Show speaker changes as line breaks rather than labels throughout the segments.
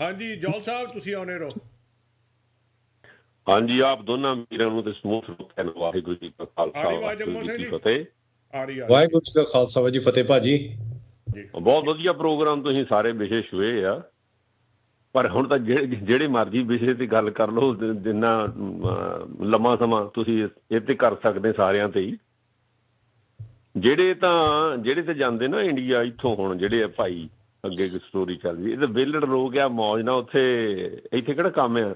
ਹਾਂਜੀ ਜੌਲ ਸਾਹਿਬ ਤੁਸੀਂ ਆਉਣੇ ਰਹੋ।
ਹਾਂਜੀ ਆਪ ਦੋਨਾਂ ਵੀਰਾਂ ਨੂੰ ਤੇ ਸਮੂਹ ਸਰੋਤਿਆਂ ਨੂੰ ਵਾਹਿਗੁਰੂ ਜੀ ਕਾ ਖਾਲਸਾ ਵਾਹਿਗੁਰੂ ਜੀ ਕੀ ਫਤਿਹ।
ਵਾਹਿਗੁਰੂ ਜੀ ਕਾ ਖਾਲਸਾ ਵਾਹਿਗੁਰੂ ਜੀ ਫਤਿਹ ਭਾਜੀ।
ਜੀ।
ਬਹੁਤ ਵਧੀਆ ਪ੍ਰੋਗਰਾਮ ਤੁਸੀਂ ਸਾਰੇ ਵਿਸ਼ੇ ਛੁਏ ਆ। ਪਰ ਹੁਣ ਤਾਂ ਜਿਹੜੇ ਮਰਜ਼ੀ ਵਿਸ਼ੇ ਤੇ ਗੱਲ ਕਰ ਲਓ ਜਿੰਨਾ ਲੰਮਾ ਸਮਾਂ ਤੁਸੀਂ ਇਹ ਤੇ ਕਰ ਸਕਦੇ ਸਾਰਿਆਂ ਤੇ ਹੀ। ਜਿਹੜੇ ਤਾਂ ਜਿਹੜੇ ਤੇ ਜਾਂਦੇ ਨਾ ਇੰਡੀਆ ਇੱਥੋਂ ਹੁਣ ਜਿਹੜੇ ਆ ਭਾਈ ਅੱਗੇ ਇੱਕ ਸਟੋਰੀ ਚੱਲਦੀ ਇਹ ਤਾਂ ਵਿਹਲੜ ਲੋਕ ਆ ਮੌਜ ਨਾਲ ਉੱਥੇ ਇੱਥੇ ਕਿਹੜਾ ਕੰਮ ਆ?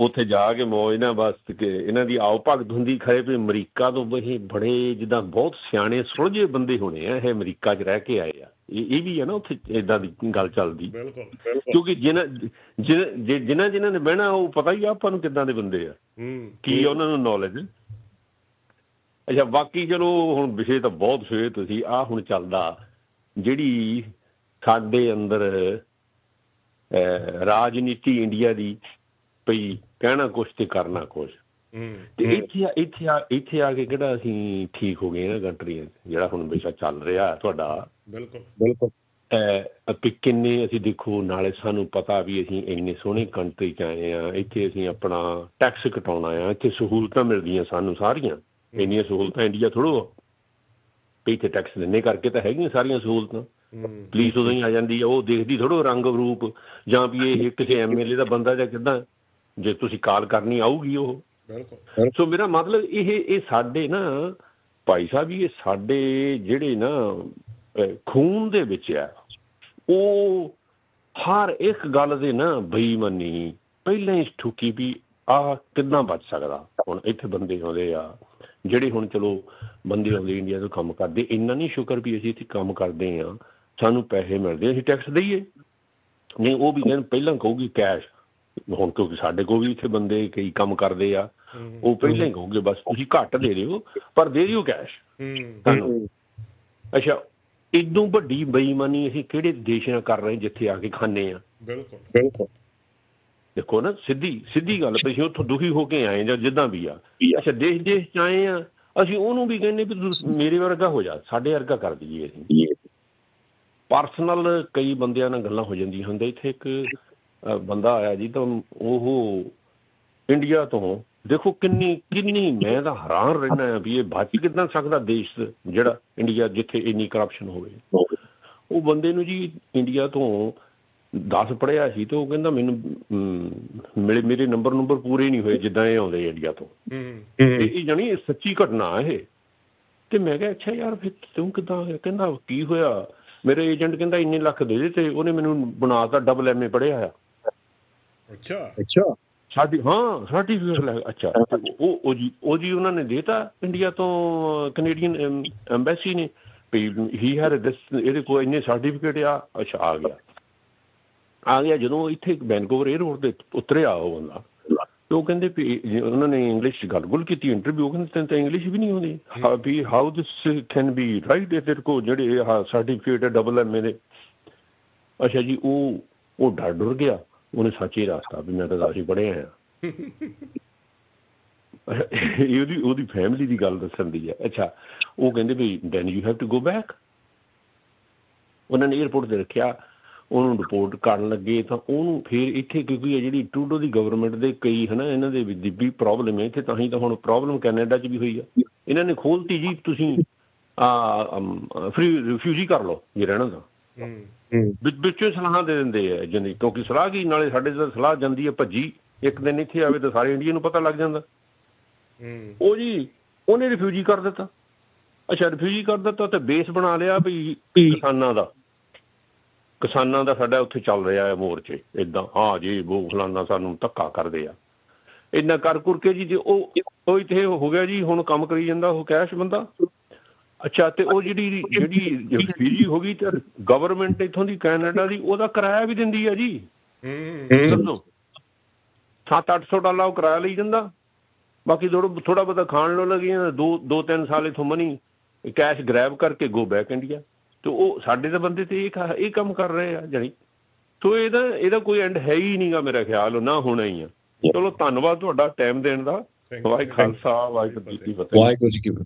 ਉੱਥੇ ਜਾ ਕੇ ਮੌਜ ਨਾਲ ਬਸ ਕਿ ਇਹਨਾਂ ਦੀ ਆਓ ਭਗਤ ਹੁੰਦੀ ਖਰੇ ਵੀ ਅਮਰੀਕਾ ਤੋਂ ਇਹ ਬੜੇ ਜਿੱਦਾਂ ਬਹੁਤ ਸਿਆਣੇ ਸੁਲਝੇ ਬੰਦੇ ਹੋਣੇ ਆ ਇਹ ਅਮਰੀਕਾ 'ਚ ਰਹਿ ਕੇ ਆਏ ਆ। ਇਹ ਇਹ ਵੀ ਹੈ ਨਾ ਉੱਥੇ ਇਦਾਂ ਦੀ ਗੱਲ ਚੱਲਦੀ।
ਬਿਲਕੁਲ
ਕਿਉਂਕਿ ਜਿਨ੍ਹਾਂ ਜਿਨ੍ਹਾਂ ਜਿਨ੍ਹਾਂ ਨੇ ਬਹਿਣਾ ਉਹ ਪਤਾ ਹੀ ਆ ਆਪਾਂ ਨੂੰ ਕਿੱਦਾਂ ਦੇ ਬੰਦੇ ਆ। ਕੀ ਉਹਨਾਂ ਨੂੰ ਨੌਲੇਜ ਅੱਛਾ ਬਾਕੀ ਚਲੋ ਹੁਣ ਵਿਸ਼ੇ ਤਾਂ ਬਹੁਤ ਸੇ ਤੁਸੀਂ ਆ ਹੁਣ ਚੱਲਦਾ। ਜਿਹੜੀ ਸਾਡੇ ਅੰਦਰ ਰਾਜਨੀਤੀ ਇੰਡੀਆ ਦੀ ਪਈ ਕਹਿਣਾ ਕੁਛ ਤੇ ਕਰਨਾ ਕੁਛ।
ਹੂੰ।
ਤੇ ਇੱਥੇ ਆ- ਇੱਥੇ ਆ ਇੱਥੇ ਆ ਕੇ ਕਿਹੜਾ ਅਸੀਂ ਠੀਕ ਹੋ ਗਏ ਨਾ ਕੰਟਰੀ ਜਿਹੜਾ ਹੁਣ ਵਿਸ਼ਾ ਚੱਲ ਰਿਹਾ ਤੁਹਾਡਾ?
ਬਿਲਕੁਲ।
ਬਿਲਕੁਲ।
ਕਿੰਨੇ ਅਸੀਂ ਦੇਖੋ ਨਾਲੇ ਸਾਨੂੰ ਪਤਾ ਵੀ ਅਸੀਂ ਇੰਨੇ ਸੋਹਣੀ ਕੰਟਰੀ ਚ ਆਏ ਆ ਇੱਥੇ ਅਸੀਂ ਆਪਣਾ ਟੈਕਸ ਕਟਾਉਣਾ ਆ ਇੱਥੇ ਸਹੂਲਤਾਂ ਮਿਲਦੀਆਂ ਸਾਨੂੰ ਸਾਰੀਆਂ। ਇੰਨੀਆਂ ਸਹੂਲਤਾਂ ਇੰਡੀਆ ਥੋੜੋ ਵੀ ਇੱਥੇ ਟੈਕਸ ਦਿੰਨੇ ਕਰਕੇ ਤਾਂ ਹੈਗੀਆਂ ਸਾਰੀਆਂ ਸਹੂਲਤਾਂ। ਪੁਲਿਸ ਉਦੋਂ ਹੀ ਆ ਜਾਂਦੀ ਆ ਉਹ ਦੇਖਦੀ ਥੋੜੋ ਰੰਗ ਰੂਪ। ਜਾਂ ਵੀ ਇਹ ਕਿਸੇ ਐਮਐਲਏ ਦਾ ਬੰਦਾ ਜਾਂ ਕਿਦਾਂ ਜੇ ਤੁਸੀਂ ਕਾਲ ਕਰਨੀ ਆਊਗੀ ਉਹ।
ਬਿਲਕੁਲ।
ਸੋ ਮੇਰਾ ਮਤਲਬ ਇਹ ਇਹ ਸਾਡੇ ਨਾ ਭਾਈ ਸਾਹਿਬ ਇਹ ਸਾਡੇ ਜਿਹੜੇ ਨਾ ਖੂਨ ਦੇ ਵਿੱਚ ਆ ਉਹ ਹਰ ਇੱਕ ਗੱਲ ਦੇ ਨਾ ਬੇਈਮਾਨੀ ਪਹਿਲਾਂ ਹੀ ਠੁਕੀ ਵੀ ਆ ਕਿੱਦਾਂ ਬਚ ਸਕਦਾ? ਹੁਣ ਇੱਥੇ ਬੰਦੇ ਆਉਂਦੇ ਆ ਜਿਹੜੇ ਹੁਣ ਚਲੋ ਬੰਦੇ ਆਉਂਦੇ ਇੰਡੀਆ ਤੋਂ ਕੰਮ ਕਰਦੇ ਇੰਨਾ ਨਹੀਂ ਸ਼ੁਕਰ ਵੀ ਅਸੀਂ ਇੱਥੇ ਕੰਮ ਕਰਦੇ ਆ ਸਾਨੂੰ ਪੈਸੇ ਮਿਲਦੇ ਅਸੀਂ ਟੈਕਸ ਦਈਏ। ਨਹੀਂ ਉਹ ਵੀ ਕਹਿੰਦੇ ਪਹਿਲਾਂ ਕਹੂਗੀ ਕੈਸ਼ ਹੁਣ ਕਿਉਂਕਿ ਸਾਡੇ ਕੋਲ ਵੀ ਇੱਥੇ ਬੰਦੇ ਕਈ ਕੰਮ ਕਰਦੇ ਆ ਉਹ ਪਹਿਲਾਂ ਹੀ ਕਹੋਗੇ ਬਸ ਤੁਸੀਂ ਘੱਟ ਦੇ ਦਿਓ ਪਰ ਦੇ ਦਿਓ ਕੈਸ਼
ਹੂੰ।
ਤੁਹਾਨੂੰ ਅੱਛਾ ਇਦੋਂ ਵੱਡੀ ਬੇਈਮਾਨੀ ਅਸੀਂ ਕਿਹੜੇ ਦੇਸ਼ ਨਾਲ ਕਰ ਰਹੇ ਜਿੱਥੇ ਆ ਕੇ ਖਾਂਦੇ ਆ
ਬਿਲਕੁਲ।
ਬਿਲਕੁਲ।
ਦੇਖੋ ਨਾ ਸਿੱਧੀ ਸਿੱਧੀ ਗੱਲ ਅਸੀਂ ਉੱਥੋਂ ਦੁਖੀ ਹੋ ਕੇ ਆਏ ਜਾਂ ਜਿੱਦਾਂ ਵੀ ਆ। ਅੱਛਾ ਦੇਸ਼ ਦੇਸ਼ ਚ ਆਏ ਆ ਅਸੀਂ ਉਹਨੂੰ ਵੀ ਕਹਿੰਦੇ ਵੀ ਤੂੰ ਮੇਰੇ ਵਰਗਾ ਹੋ ਜਾ ਸਾਡੇ ਵਰਗਾ ਕਰ ਦਈਏ ਅਸੀਂ। ਪਰਸਨਲ ਕਈ ਬੰਦਿਆਂ ਨਾਲ ਗੱਲਾਂ ਹੋ ਜਾਂਦੀਆਂ ਹੁੰਦੇ ਇੱਥੇ ਇੱਕ ਬੰਦਾ ਆਇਆ ਜੀ ਤਾਂ ਉਹ ਇੰਡੀਆ ਤੋਂ। ਦੇਖੋ ਕਿੰਨੀ ਕਿੰਨੀ ਮੈਂ ਤਾਂ ਹੈਰਾਨ ਰਹਿਣਾ ਆ ਵੀ ਇਹ ਬਚ ਕਿੱਦਾਂ ਸਕਦਾ ਦੇਸ਼ ਜਿਹੜਾ ਇੰਡੀਆ ਜਿੱਥੇ ਇੰਨੀ ਕਰਪਸ਼ਨ ਹੋਵੇ। ਉਹ ਬੰਦੇ ਨੂੰ ਜੀ ਇੰਡੀਆ ਤੋਂ 10 ਪੜਿਆ ਸੀ ਤੇ ਉਹ ਕਹਿੰਦਾ ਮੈਨੂੰ ਮੇਰੇ ਮੇਰੇ ਨੰਬਰ ਨੰਬਰ ਪੂਰੇ ਨਹੀਂ ਹੋਏ ਜਿੱਦਾਂ ਇਹ ਆਉਂਦੇ ਇੰਡੀਆ ਤੋਂ।
ਹੂੰ
ਇਹ ਇਹ ਸੱਚੀ ਘਟਨਾ ਇਹ। ਤੇ ਮੈਂ ਕਿਹਾ ਅੱਛਾ ਯਾਰ ਫਿਰ ਤੂੰ ਕਿਦਾਂ ਕਹਿੰਦਾ ਕੀ ਹੋਇਆ? ਮੇਰੇ ਏਜੰਟ ਕਹਿੰਦਾ ਇੰਨੇ ਲੱਖ ਦੇ ਦੇ ਤੇ ਉਹਨੇ ਮੈਨੂੰ ਬਣਾਤਾ ਡਬਲ ਐਮਏ ਪੜਿਆ ਆ।
ਅੱਛਾ।
ਅੱਛਾ।
ਸਾਡੀ ਹਾਂ ਸਰਟੀਫਿਕੇਟ ਲੈ ਅੱਛਾ। ਉਹ ਉਹ ਜੀ ਉਹ ਜੀ ਉਹਨਾਂ ਨੇ ਦੇਤਾ ਇੰਡੀਆ ਤੋਂ ਕੈਨੇਡੀਅਨ ਐਮਬੈਸੀ ਨੇ। ਵੀ ਹੀ ਹੈਡ ਦਿਸ ਇਹਦੇ ਕੋਲ ਇੰਨੇ ਸਰਟੀਫਿਕੇਟ ਆ ਅੱਛਾ ਆ ਗਿਆ। ਆ ਗਿਆ ਜਦੋਂ ਇੱਥੇ ਵੈਨਕੂਵਰ 에ਅਰਪੋਰਟ ਦੇ ਉਤਰਿਆ ਉਹ ਬੰਦਾ। ਉਹ ਕਹਿੰਦੇ ਵੀ ਉਹਨਾਂ ਨੇ ਇੰਗਲਿਸ਼ ਗੱਲ-ਗੁਲ ਕੀਤੀ ਇੰਟਰਵਿਊ ਕਹਿੰਦੇ ਤੈਨੂੰ ਤਾਂ ਇੰਗਲਿਸ਼ ਵੀ ਨਹੀਂ ਆਉਂਦੀ। ਹਾਂ। ਵੀ how this can be right ਇਹ ਤੇਰੇ ਕੋ ਜਿਹੜੇ ਆ ਸਰਟੀਫਿਕੇਟ ਡਬਲ ਐਮ ਦੇ। ਅੱਛਾ ਜੀ ਉਹ ਉਹ ਡਰ ਡਰ ਗਿਆ। ਉਹਨੇ ਸੱਚੀ ਰਾਸਤਾ ਵੀ ਮੈਂ ਤਾਂ ਸਾਚੀ ਪੜਿਆ ਆ। ਉਹਦੀ ਉਹਦੀ ਫੈਮਿਲੀ ਦੀ ਗੱਲ ਦੱਸਣ ਦੀ ਹੈ। ਅੱਛਾ ਉਹ ਕਹਿੰਦੇ ਵੀ then you have to go back ਉਹਨਾਂ ਨੇ 에어ਪੋਰਟ ਤੇ ਰੱਖਿਆ। ਉਹਨੂੰ ਰਿਪੋਰਟ ਕਰਨ ਲੱਗੇ ਤਾਂ ਉਹਨੂੰ ਫਿਰ ਇੱਥੇ ਕਿਉਂਕਿ ਇਹ ਜਿਹੜੀ ਟਰੂਡੋ ਦੀ ਗਵਰਨਮੈਂਟ ਦੇ ਕਈ ਹਨਾ ਇਹਨਾਂ ਦੇ ਵੀ ਵੀ ਪ੍ਰੋਬਲਮ ਹੈ ਇੱਥੇ ਤਾਂ ਹੀ ਤਾਂ ਹੁਣ ਪ੍ਰੋਬਲਮ ਕੈਨੇਡਾ 'ਚ ਵੀ ਹੋਈ ਆ। ਇਹਨਾਂ ਨੇ ਖੋਲਤੀ ਜੀ ਤੁਸੀਂ ਆ ਫ੍ਰੀ ਰਿਫਿਊਜੀ ਕਰ ਲਓ ਜੇ ਰਹਿਣਾ ਤਾਂ।
ਹੂੰ।
ਵਿੱਚ ਵਿੱਚੋਂ ਸਲਾਹਾਂ ਦੇ ਦਿੰਦੇ ਆ ਜਿੰਨੀ ਕਿਉਂਕਿ ਸਲਾਹ ਕੀ ਨਾਲੇ ਸਾਡੇ ਤਾਂ ਸਲਾਹ ਜਾਂਦੀ ਹੈ ਭੱਜੀ। ਇੱਕ ਦਿਨ ਇੱਥੇ ਆਵੇ ਤਾਂ ਸਾਰੇ ਇੰਡੀਆ ਨੂੰ ਪਤਾ ਲੱਗ ਜਾਂਦਾ।
ਹੂੰ।
ਉਹ ਜੀ ਉਹਨੇ ਰਿਫਿਊਜੀ ਕਰ ਦਿੱਤਾ। ਅੱਛਾ ਰਿਫਿਊਜੀ ਕਰ ਦਿੱਤਾ ਤੇ ਬੇਸ ਬਣਾ ਲਿਆ ਵੀ ਕਿਸਾਨਾਂ ਦਾ। ਕਿਸਾਨਾਂ ਦਾ ਸਾਡਾ ਉੱਥੇ ਚੱਲ ਰਿਹਾ ਹੈ ਮੋਰਚੇ ਇਦਾਂ ਹਾਂ ਜੀ ਉਹ ਫਲਾਨਾ ਸਾਨੂੰ ਧੱਕਾ ਕਰਦੇ ਆ। ਇੰਨਾ ਕਰ ਕੁਰ ਕੇ ਜੀ ਜੇ ਉਹ ਉਹ ਇੱਥੇ ਹੋ ਗਿਆ ਜੀ ਹੁਣ ਕੰਮ ਕਰੀ ਜਾਂਦਾ ਉਹ ਕੈਸ਼ ਬੰਦਾ। ਅੱਛਾ ਤੇ ਉਹ ਜਿਹੜੀ ਜਿਹੜੀ ਰਿਫਿਊਜੀ ਹੋ ਗਈ ਤੇ ਗਵਰਨਮੈਂਟ ਇਥੋਂ ਦੀ ਕੈਨੇਡਾ ਦੀ ਉਹਦਾ ਕਿਰਾਇਆ ਵੀ ਦਿੰਦੀ ਆ ਜੀ।
ਹੂੰ।
ਦੱਸੋ 7-800 ਡਾਲਰ ਉਹ ਕਿਰਾਇਆ ਲਈ ਜਾਂਦਾ। ਬਾਕੀ ਥੋੜਾ ਬਹੁਤਾ ਖਾਣ ਨੂੰ ਲੱਗੀਆਂ ਦੋ ਦੋ ਤਿੰਨ ਸਾਲ ਇਥੋਂ ਮਨੀ ਕੈਸ਼ ਗ੍ਰੈਬ ਕਰਕੇ ਗੋ ਬੈਕ ਇੰਡੀਆ। ਤੇ ਉਹ ਸਾਡੇ ਤਾਂ ਬੰਦੇ ਤੇ ਇਹ ਇਹ ਕੰਮ ਕਰ ਰਹੇ ਆ ਜਾਨੀ ਸੋ ਇਹਦਾ ਇਹਦਾ ਕੋਈ ਐਂਡ ਹੈ ਹੀ ਨਹੀਂਗਾ ਮੇਰਾ ਖਿਆਲ ਨਾ ਹੋਣਾ ਹੀ ਆ। ਚਲੋ ਧੰਨਵਾਦ ਤੁਹਾਡਾ ਟਾਈਮ ਦੇਣ ਦਾ. ਵਾਹਿਗੁਰੂ ਖਾਲਸਾ ਵਾਹਿਗੁਰੂ ਜੀ ਕੀ ਫਤਿਹ।
ਵਾਹਿਗੁਰੂ ਜੀ ਕੀ ਫਤਿਹ।